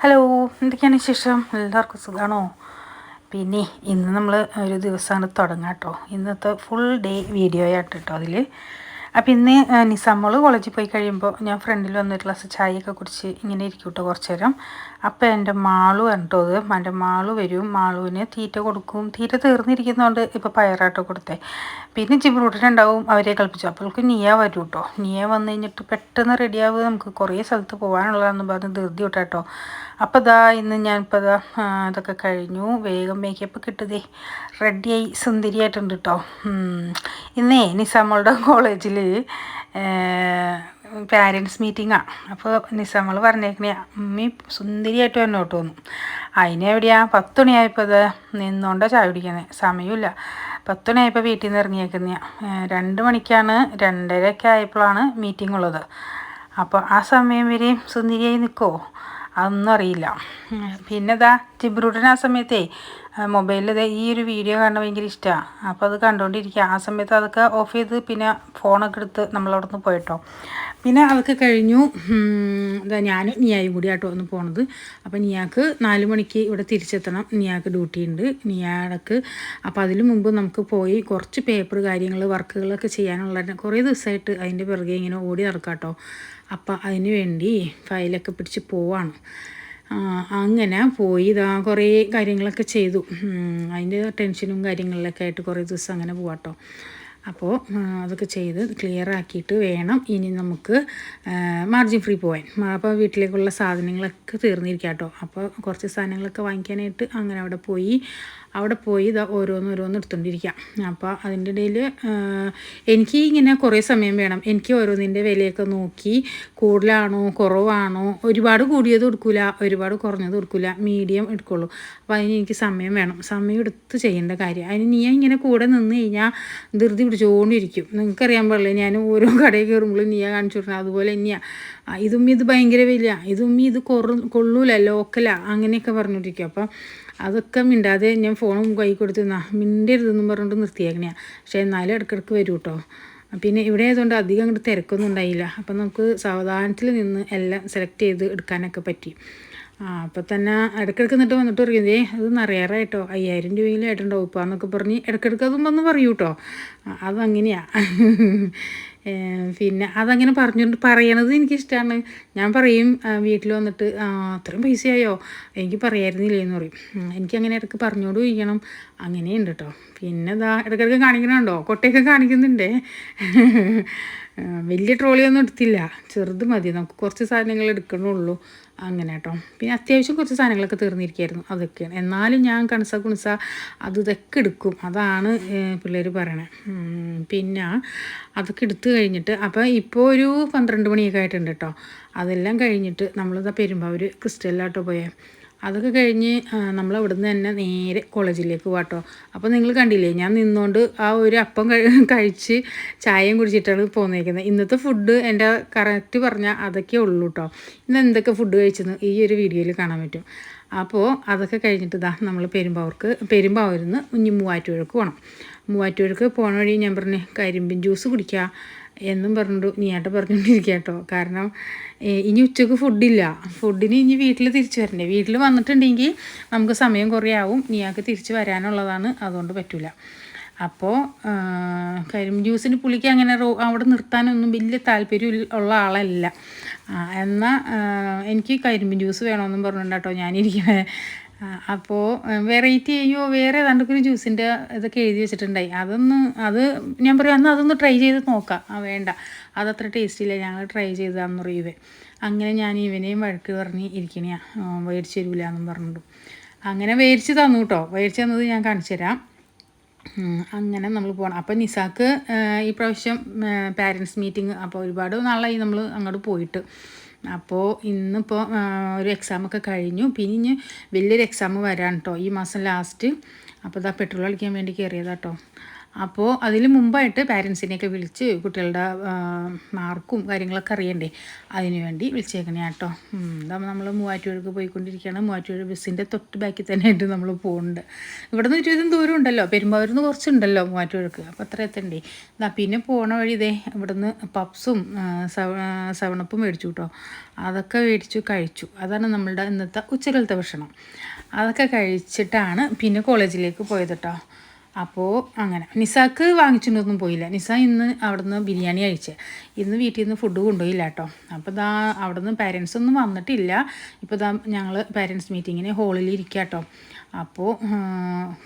Hello എന്തൊക്കെയാണ് വിശേഷം? എല്ലാവർക്കും സുഖമാണോ പിന്നെ ഇന്ന് നമ്മൾ ഒരു ദിവസമാണ് തുടങ്ങാം കേട്ടോ ഇന്നത്തെ ഫുൾ ഡേ വീഡിയോ ആയിട്ട് കേട്ടോ അതിൽ അപ്പോൾ ഇന്ന് നിസാമോൾ കോളേജിൽ പോയി കഴിയുമ്പോൾ ഞാൻ ഫ്രണ്ടിൽ വന്നൊരു ഗ്ലാസ് ചായയൊക്കെ കുടിച്ച് ഇങ്ങനെ ഇരിക്കും കേട്ടോ കുറച്ച് നേരം അപ്പോൾ എന്റെ മാളു കണ്ടോ അത് എന്റെ മാളു വരും മാളുവിന് തീറ്റ കൊടുക്കും. തീറ്റ തീർന്നിരിക്കുന്നതുകൊണ്ട് ഇപ്പോൾ പയറാട്ടോ കൊടുത്തേ. പിന്നെ ജിബ്രൂട്ടിനുണ്ടാവും അവരെ കളിപ്പിച്ചു. അപ്പോൾക്ക് നീയ വരും കേട്ടോ നീയ വന്നു കഴിഞ്ഞിട്ട് പെട്ടെന്ന് റെഡിയാവുക. നമുക്ക് കുറേ സ്ഥലത്ത് പോകാനുള്ളതാണെന്ന് പറഞ്ഞ് ധൃതി വിട്ടാട്ടോ. അപ്പോൾ ഇതാ ഇന്ന് ഞാനിപ്പോൾ ഇതാ ഇതൊക്കെ കഴിഞ്ഞു. വേഗം മേക്കപ്പ് കിട്ടുതേ റെഡിയായി സുന്ദരിയായിട്ടുണ്ട് കേട്ടോ ഇന്നേ നിസാമോളുടെ കോളേജിൽ പാരൻസ് മീറ്റിങ്ങാണ് അപ്പോൾ നിസമ്മൾ പറഞ്ഞേക്കണേ അമ്മി സുന്ദരിയായിട്ട് തന്നെ കേട്ടോ തോന്നും അതിനെവിടെയാ പത്ത് മണിയായപ്പോൾ ഇത് നിന്നുകൊണ്ടാ ചായ കുടിക്കുന്നത് സമയമില്ല. പത്ത് മണിയായപ്പോൾ വീട്ടിൽ നിന്ന് ഇറങ്ങിയേക്കുന്ന രണ്ട് മണിക്കാണ് രണ്ടരയൊക്കെ ആയപ്പോഴാണ് മീറ്റിംഗ് ഉള്ളത്. അപ്പോൾ ആ സമയം വരെയും സുന്ദരിയായി നിൽക്കുമോ അതൊന്നും അറിയില്ല. പിന്നെ ഇതാ ജിബ്രൂട്ടൻ ആ സമയത്തേ മൊബൈലിൽ ഈ ഒരു വീഡിയോ കാണാൻ ഭയങ്കര ഇഷ്ടമാണ് അപ്പോൾ അത് കണ്ടുകൊണ്ടിരിക്കുക ആ സമയത്ത് അതൊക്കെ ഓഫ് ചെയ്ത് പിന്നെ ഫോണൊക്കെ എടുത്ത് നമ്മളവിടെ നിന്ന് പോയിട്ടോ. പിന്നെ അതൊക്കെ കഴിഞ്ഞു. ഇതാ ഞാനും നിയായും കൂടി ആട്ടോ ഒന്ന് പോണത്. അപ്പോൾ നിയാക്ക് നാല് മണിക്ക് ഇവിടെ തിരിച്ചെത്തണം. നിയാക്ക് ഡ്യൂട്ടി ഉണ്ട്. നിയാടക്ക് അപ്പോൾ അതിന് മുമ്പ് നമുക്ക് പോയി കുറച്ച് പേപ്പർ കാര്യങ്ങൾ വർക്കുകളൊക്കെ ചെയ്യാനുള്ള കുറേ ദിവസമായിട്ട് അതിന്റെ പിറകെ ഇങ്ങനെ ഓടി നടക്കാം കേട്ടോ അപ്പം അതിന് വേണ്ടി ഫയലൊക്കെ പിടിച്ച് പോവാണ്. അങ്ങനെ പോയി ഇതാ കുറേ കാര്യങ്ങളൊക്കെ ചെയ്തു. അതിന്റെ ടെൻഷനും കാര്യങ്ങളിലൊക്കെ ആയിട്ട് കുറേ ദിവസം അങ്ങനെ പോവാട്ടോ. അപ്പോൾ അതൊക്കെ ചെയ്ത് ക്ലിയർ ആക്കിയിട്ട് വേണം ഇനി നമുക്ക് മാർജിൻ ഫ്രീ പോകാൻ അപ്പോൾ വീട്ടിലേക്കുള്ള സാധനങ്ങളൊക്കെ തീർന്നിരിക്കാം കേട്ടോ അപ്പോൾ കുറച്ച് സാധനങ്ങളൊക്കെ വാങ്ങിക്കാനായിട്ട് അങ്ങനെ അവിടെ പോയി. അവിടെ പോയി ഇത് ഓരോന്ന് ഓരോന്ന് എടുത്തുകൊണ്ടിരിക്കാം അപ്പോൾ അതിന്റെ ഇടയിൽ എനിക്ക് ഇങ്ങനെ കുറേ സമയം വേണം. എനിക്ക് ഓരോന്നിന്റെ വിലയൊക്കെ നോക്കി കൂടുതലാണോ കുറവാണോ ഒരുപാട് കൂടിയത് കൊടുക്കില്ല ഒരുപാട് കുറഞ്ഞത് കൊടുക്കില്ല മീഡിയം എടുക്കുള്ളൂ. അപ്പോൾ അതിന് എനിക്ക് സമയം വേണം. സമയം എടുത്ത് ചെയ്യേണ്ട കാര്യം. അതിന് നീ ഇങ്ങനെ കൂടെ നിന്ന് കഴിഞ്ഞാൽ ധൃതി പിടിച്ചുകൊണ്ടിരിക്കും നിങ്ങൾക്കറിയാൻ പാടില്ല ഞാൻ ഓരോ കടയിൽ കയറുമ്പോഴും നീയാ കാണിച്ചു കൊടുക്കണം അതുപോലെ തന്നെയാണ് ഇതും ഇത് ഭയങ്കര വലിയ. ഇതും ഇത് കൊറ കൊള്ളൂല ലോക്കലാണ് അങ്ങനെയൊക്കെ പറഞ്ഞുകൊണ്ടിരിക്കും അപ്പം അതൊക്കെ മിണ്ടാതെ ഞാൻ ഫോണും കൈ കൊടുത്ത് മിണ്ടരുതെന്നും പറഞ്ഞിട്ട് നിർത്തിയേക്കണേ പക്ഷേ എന്നാലും ഇടയ്ക്കിടയ്ക്ക് വരും കേട്ടോ പിന്നെ ഇവിടെ ആയതുകൊണ്ട് അധികം അങ്ങോട്ട് തിരക്കൊന്നും ഉണ്ടായില്ല. അപ്പം നമുക്ക് സാവധാനത്തിൽ നിന്ന് എല്ലാം സെലക്ട് ചെയ്ത് എടുക്കാനൊക്കെ പറ്റി. ആ അപ്പം തന്നെ ഇടയ്ക്കിടയ്ക്ക് എന്നിട്ട് വന്നിട്ട് പറയുന്നേ അത് നിറയാറായിട്ടോ. അയ്യായിരം രൂപയിലായിട്ടുണ്ടാവും ഉപ്പ എന്നൊക്കെ പറഞ്ഞ് ഇടയ്ക്കിടയ്ക്ക് അതും വന്ന് പറയൂ കേട്ടോ അതങ്ങനെയാണ് പിന്നെ അതങ്ങനെ പറഞ്ഞുകൊണ്ട് പറയണത് എനിക്കിഷ്ടമാണ് ഞാൻ പറയും വീട്ടിൽ വന്നിട്ട് അത്രയും പൈസയായോ? എനിക്ക് പറയായിരുന്നില്ലേ എന്ന് പറയും എനിക്കങ്ങനെ ഇടയ്ക്ക് പറഞ്ഞോണ്ട് ഇരിക്കണം അങ്ങനെയുണ്ട് കേട്ടോ പിന്നെ ഇതാ ഇടയ്ക്കിടയ്ക്ക് കാണിക്കണുണ്ടോ? കൊട്ടയൊക്കെ കാണിക്കുന്നുണ്ടേ. വലിയ ട്രോളിയൊന്നും എടുത്തില്ല. ചെറുത് മതി. നമുക്ക് കുറച്ച് സാധനങ്ങൾ എടുക്കണുള്ളൂ. അങ്ങനെ കേട്ടോ പിന്നെ അത്യാവശ്യം കുറച്ച് സാധനങ്ങളൊക്കെ തീർന്നിരിക്കുകയായിരുന്നു അതൊക്കെയാണ്. എന്നാലും ഞാൻ കണസ കുണസ അത് ഇതൊക്കെ എടുക്കും. അതാണ് പിള്ളേർ പറയണേ. പിന്നെ അതൊക്കെ എടുത്തു കഴിഞ്ഞിട്ട് അപ്പോൾ ഇപ്പോൾ ഒരു പന്ത്രണ്ട് മണിയൊക്കെ ആയിട്ടുണ്ട് കേട്ടോ അതെല്ലാം കഴിഞ്ഞിട്ട് നമ്മളിതാ പെരുമ്പാവൂർ ക്രിസ്റ്റലിലോട്ട് പോയേ. അതൊക്കെ കഴിഞ്ഞ് നമ്മൾ നിന്ന് തന്നെ നേരെ കോളേജിലേക്ക് പോകാട്ടോ അപ്പോൾ നിങ്ങൾ കണ്ടില്ലേ ഞാൻ നിന്നുകൊണ്ട് ആ ഒരു അപ്പം കഴിച്ച് ചായയും കുടിച്ചിട്ടാണ് പോന്നേക്കുന്നത് ഇന്നത്തെ ഫുഡ് എന്റെ കറക്റ്റ് പറഞ്ഞാൽ അതൊക്കെ ഉള്ളൂ കേട്ടോ ഇന്ന് എന്തൊക്കെ ഫുഡ് കഴിച്ചെന്ന് ഈ ഒരു വീഡിയോയിൽ കാണാൻ പറ്റും. അപ്പോൾ അതൊക്കെ കഴിഞ്ഞിട്ട് ഇതാ നമ്മൾ പെരുമ്പാവൂർക്ക് പെരുമ്പാവൂരിൽ നിന്ന് ഇനി മൂവാറ്റുപുഴക്ക് പോകണം മൂവാറ്റുപുഴക്ക് പോകണ വഴി ഞാൻ പറഞ്ഞു കരിമ്പിൻ ജ്യൂസ് കുടിക്കുക എന്നും പറഞ്ഞിട്ട് നീയാട്ട് പറഞ്ഞുകൊണ്ടിരിക്കുക കേട്ടോ. കാരണം ഇനി ഉച്ചയ്ക്ക് ഫുഡില്ല ഫുഡിന് ഇനി വീട്ടിൽ തിരിച്ചു വരണ്ടേ? വീട്ടിൽ വന്നിട്ടുണ്ടെങ്കിൽ നമുക്ക് സമയം കുറേ ആവും. നീയാൾക്ക് തിരിച്ച് വരാനുള്ളതാണ്. അതുകൊണ്ട് പറ്റില്ല അപ്പോൾ കരിമ്പ് ജ്യൂസിന് പുളിക്ക് അങ്ങനെ റോ അവിടെ നിർത്താനൊന്നും വലിയ താല്പര്യം ഉള്ള ആളല്ല. എന്നാൽ എനിക്ക് കരിമ്പ് ജ്യൂസ് വേണമെന്നും പറഞ്ഞിട്ടുണ്ടോ ഞാനിരിക്കുന്നത് അപ്പോൾ വെറൈറ്റി അയ്യോ വേറെ ഏതാണ്ടൊക്കെ ജ്യൂസിന്റെ ഇതൊക്കെ എഴുതി വെച്ചിട്ടുണ്ടായി. അതൊന്ന് അത് ഞാൻ പറയും അന്ന് അതൊന്ന് ട്രൈ ചെയ്ത് നോക്കാം. ആ വേണ്ട. അതത്ര ടേസ്റ്റ് ഇല്ല. ഞങ്ങൾ ട്രൈ ചെയ്താന്ന് പറയുവേ അങ്ങനെ ഞാൻ ഇവനെയും വഴക്ക് പറഞ്ഞ് ഇരിക്കണേ മേടിച്ച് തരൂല എന്നും പറഞ്ഞിട്ടു. അങ്ങനെ മേടിച്ച് തന്നു കേട്ടോ മേടിച്ച് തന്നത് ഞാൻ കാണിച്ചു തരാം. അങ്ങനെ നമ്മൾ പോകണം അപ്പോൾ നിസാക്ക് ഈ പ്രാവശ്യം പാരൻസ് മീറ്റിംഗ് അപ്പോൾ ഒരുപാട് നാളായി നമ്മൾ അങ്ങോട്ട് പോയിട്ട്. അപ്പോൾ ഇന്നിപ്പോൾ ഒരു എക്സാമൊക്കെ കഴിഞ്ഞു. പിന്നെ വലിയൊരു എക്സാം വരാൻ കേട്ടോ ഈ മാസം ലാസ്റ്റ് അപ്പോൾ ഇതാ പെട്രോൾ അടിക്കാൻ വേണ്ടി കയറിയതാട്ടോ അപ്പോൾ അതിൽ മുമ്പായിട്ട് പാരൻസിനെയൊക്കെ വിളിച്ച് കുട്ടികളുടെ മാർക്കും കാര്യങ്ങളൊക്കെ അറിയണ്ടേ? അതിന് വേണ്ടി വിളിച്ചേക്കണേ കേട്ടോ. ഇതാകുമ്പോൾ നമ്മൾ മൂവാറ്റുപുഴക്ക് പോയിക്കൊണ്ടിരിക്കുകയാണ്. മൂവാറ്റുപുഴ ബസ്സിന്റെ തൊട്ട് ബാക്കിൽ തന്നെ ആയിട്ട് നമ്മൾ പോകുന്നുണ്ട് ഇവിടെ നിന്ന് ഇരുപതും ദൂരം ഉണ്ടല്ലോ. പെരുമ്പാവൂരിൽ നിന്ന് കുറച്ചുണ്ടല്ലോ മൂവാറ്റുപുഴക്ക്. അപ്പോൾ അത്ര എത്തണ്ടേ? എന്നാൽ പിന്നെ പോണ വഴി ഇതേ ഇവിടുന്ന് പപ്സും സവണപ്പും മേടിച്ചു കേട്ടോ. അതൊക്കെ മേടിച്ചു കഴിച്ചു. അതാണ് നമ്മളുടെ ഇന്നത്തെ ഉച്ചകലത്തെ ഭക്ഷണം. അതൊക്കെ കഴിച്ചിട്ടാണ് പിന്നെ കോളേജിലേക്ക് പോയത് കേട്ടോ. അപ്പോൾ അങ്ങനെ. നിസാക്ക് വാങ്ങിച്ചിട്ടൊന്നും പോയില്ല. നിസ ഇന്ന് അവിടുന്ന് ബിരിയാണി കഴിച്ചേ. ഇന്ന് വീട്ടിൽ നിന്ന് ഫുഡ് കൊണ്ടുപോയില്ല കേട്ടോ. അപ്പോൾ ഇതാ അവിടുന്ന് പാരൻസ് ഒന്നും വന്നിട്ടില്ല. ഇപ്പോൾ ഇതാ ഞങ്ങൾ പാരൻസ് മീറ്റിങ്ങിന് ഹോളിൽ ഇരിക്കുക കേട്ടോ. അപ്പോൾ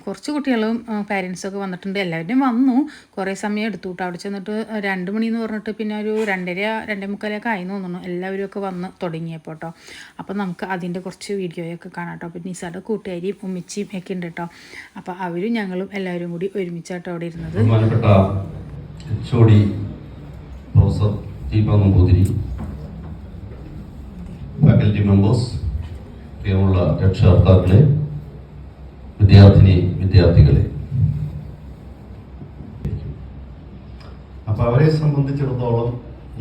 കുറച്ച് കുട്ടികളും പാരൻസൊക്കെ വന്നിട്ടുണ്ട്. എല്ലാവരും വന്നു. കുറേ സമയം എടുത്തു കേട്ടോ അവിടെ ചെന്നിട്ട് രണ്ട് മണി എന്ന് പറഞ്ഞിട്ട് പിന്നെ ഒരു രണ്ടര രണ്ടേ മുക്കാലൊക്കെ ആയി തോന്നുന്നു. എല്ലാവരും ഒക്കെ വന്ന് തുടങ്ങിയപ്പോൾ കേട്ടോ അപ്പോൾ നമുക്ക് അതിന്റെ കുറച്ച് വീഡിയോയൊക്കെ കാണാം കേട്ടോ പിന്നെ നിസാടെ കൂട്ടുകാരിയും ഉമ്മിച്ചിയും ഒക്കെ ഉണ്ട് കേട്ടോ അപ്പോൾ അവരും ഞങ്ങളും എല്ലാവരും കൂടി ഒരുമിച്ചാട്ടോ അവിടെ ഇരുന്നത്. ഫാക്കൽറ്റി മെമ്പേഴ്സ് പ്രിയമുള്ള രക്ഷകർത്താക്കളെ വിദ്യാർത്ഥിനി വിദ്യാർത്ഥികളെ. അപ്പൊ അവരെ സംബന്ധിച്ചിടത്തോളം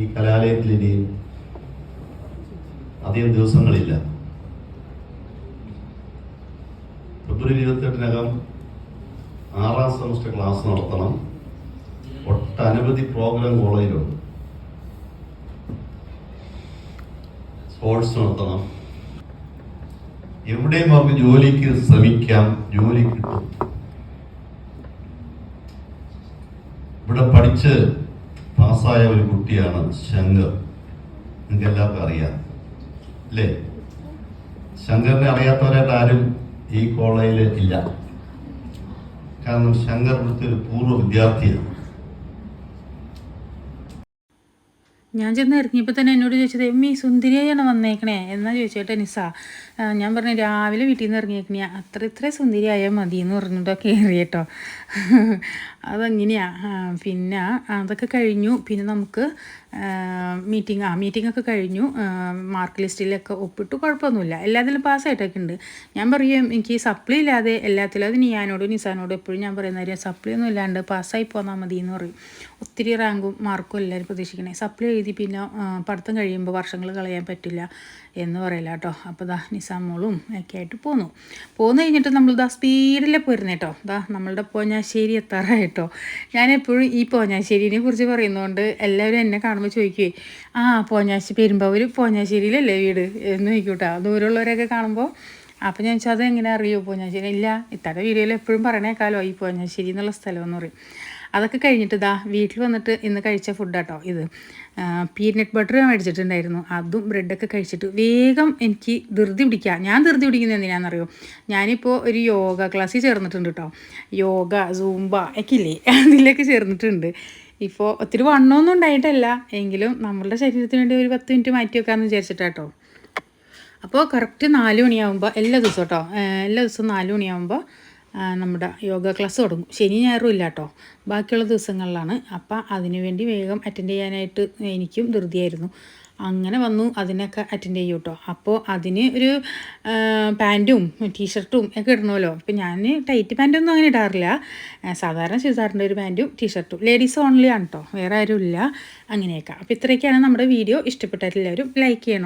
ഈ കലാലയത്തിൽ ഇനി അധികം ദിവസങ്ങളില്ല. ഫെബ്രുവരി ഇരുപത്തെട്ടിനകം ആറാം സെമസ്റ്റർ ക്ലാസ് നടത്തണം. ഒട്ടനവധി പ്രോഗ്രാം കോളേജിലുണ്ട്. സ്പോർട്സ് നടത്തണം. എവിടെയും അവർക്ക് ജോലിക്ക് ശ്രമിക്കാം? ജോലി കിട്ടും. ഇവിടെ പഠിച്ച് പാസ്സായ ഒരു കുട്ടിയാണ് ശങ്കർ. നിങ്ങൾക്ക് എല്ലാവർക്കും അറിയാം. അല്ലേ? ശങ്കറിനെ അറിയാത്തവരായിട്ട് ആരും ഈ കോളേജിൽ ഇല്ല. കാരണം ശങ്കർ ഇവിടുത്തെ ഒരു പൂർവ വിദ്യാർത്ഥിയാണ്. ഞാൻ ചെന്ന് ഇറങ്ങിയപ്പോൾ തന്നെ എന്നോട് ചോദിച്ചത് എമ്മി സുന്ദരിയായാണ് വന്നേക്കണേ? എന്നാ ചോദിച്ചേട്ടെ നിസ. ഞാൻ പറഞ്ഞു രാവിലെ വീട്ടിൽ നിന്ന് ഇറങ്ങിയേക്കണേ അത്ര ഇത്ര സുന്ദരിയായാൽ മതി എന്ന് പറഞ്ഞിട്ടോ കയറി കേട്ടോ അതങ്ങനെയാണ് പിന്നെ അതൊക്കെ കഴിഞ്ഞു. പിന്നെ നമുക്ക് മീറ്റിംഗ് ആ മീറ്റിംഗ് ഒക്കെ കഴിഞ്ഞു. മാർക്ക് ലിസ്റ്റിലൊക്കെ ഒപ്പിട്ട് കുഴപ്പമൊന്നുമില്ല. എല്ലാത്തിലും പാസ്സായിട്ടൊക്കെ ഉണ്ട്. ഞാൻ പറയും എനിക്ക് സപ്ലി ഇല്ലാതെ എല്ലാത്തിലും അത് നീയാനോടും നിസാനോടും എപ്പോഴും ഞാൻ പറയുന്ന കാര്യം സപ്ലി ഒന്നും ഇല്ലാണ്ട് പാസ്സായി പോന്നാൽ മതി എന്ന് പറയും. ഒത്തിരി റാങ്കും മാർക്കും എല്ലാവരും പ്രതീക്ഷിക്കണേ. സപ്ലൈ എഴുതി പിന്നെ പഠിത്തം കഴിയുമ്പോൾ വർഷങ്ങൾ കളയാൻ പറ്റില്ല എന്ന് പറയില്ല കേട്ടോ അപ്പോൾ ദാ നിസാമോളും ഒക്കെ ആയിട്ട് പോന്നു. പോന്നു കഴിഞ്ഞിട്ട് നമ്മൾ ദാ സ്പീഡിൽ പോരുന്നേ കേട്ടോ ദാ നമ്മളുടെ പോഞ്ഞാശ്ശേരി എത്താറായിട്ടോ ഞാൻ എപ്പോഴും ഈ പോഞ്ഞാശ്ശേരിനെ കുറിച്ച് പറയുന്നതുകൊണ്ട് എല്ലാവരും എന്നെ കാണുമ്പോൾ ചോദിക്കുവേ ആ പോഞ്ഞാശ്ശേരി പെരുമ്പാവൂർ പോഞ്ഞാശ്ശേരിയിലല്ലേ വീട്? എന്ന് ചോദിക്കൂട്ടോ ദൂരമുള്ളവരൊക്കെ കാണുമ്പോൾ അപ്പോൾ ഞാൻ ചോദിച്ചാൽ അത് എങ്ങനെ അറിയുമോ പോഞ്ഞാശ്ശേരി? ഇല്ല ഇത്തരം വീഡിയോയിൽ എപ്പോഴും പറയണേക്കാലോ ഈ പോഞ്ഞാശ്ശേരി എന്നുള്ള സ്ഥലമെന്ന് പറയും. അതൊക്കെ കഴിഞ്ഞിട്ട് ഇതാ വീട്ടിൽ വന്നിട്ട് ഇന്ന് കഴിച്ച ഫുഡാട്ടോ ഇത്. പീനട്ട് ബട്ടർ മേടിച്ചിട്ടുണ്ടായിരുന്നു. അതും ബ്രെഡൊക്കെ കഴിച്ചിട്ട് വേഗം എനിക്ക് ധൃതി പിടിക്കുക ഞാൻ ധൃതി പിടിക്കുന്നത് എന്തിനാണെന്നറിയോ? ഞാനിപ്പോൾ ഒരു യോഗ ക്ലാസ്സിൽ ചേർന്നിട്ടുണ്ട് കേട്ടോ യോഗ സൂംബ ഒക്കെ ഇല്ലേ? അതിലൊക്കെ ചേർന്നിട്ടുണ്ട്. ഇപ്പോൾ ഒത്തിരി വണ്ണമൊന്നും ഉണ്ടായിട്ടല്ല. എങ്കിലും നമ്മളുടെ ശരീരത്തിന് വേണ്ടി ഒരു പത്ത് മിനിറ്റ് മാറ്റി വെക്കാമെന്ന് വിചാരിച്ചിട്ടാട്ടോ അപ്പോൾ കറക്റ്റ് നാല് മണിയാകുമ്പോൾ എല്ലാ ദിവസവും കേട്ടോ എല്ലാ ദിവസവും നാല് മണിയാകുമ്പോൾ നമ്മുടെ യോഗ ക്ലാസ് തുടങ്ങും. ശനി ഞായറും ഇല്ല കേട്ടോ ബാക്കിയുള്ള ദിവസങ്ങളിലാണ്. അപ്പം അതിനുവേണ്ടി വേഗം അറ്റൻഡ് ചെയ്യാനായിട്ട് എനിക്കും ധൃതിയായിരുന്നു. അങ്ങനെ വന്നു അതിനൊക്കെ അറ്റൻഡ് ചെയ്യും കേട്ടോ അപ്പോൾ അതിന് ഒരു പാന്റും ടീഷർട്ടും ഒക്കെ ഇടണമല്ലോ. അപ്പം ഞാൻ ടൈറ്റ് പാന്റൊന്നും അങ്ങനെ ഇടാറില്ല. സാധാരണ ചുരിദാറിന്റെ ഒരു പാന്റും ടീഷർട്ടും. ലേഡീസ് ഓൺലി ആണ് കേട്ടോ വേറെ ആരും ഇല്ല. അങ്ങനെയൊക്കെ. അപ്പോൾ ഇത്രയൊക്കെയാണ് നമ്മുടെ വീഡിയോ. ഇഷ്ടപ്പെട്ടാൽ എല്ലാവരും ലൈക്ക് ചെയ്യണം.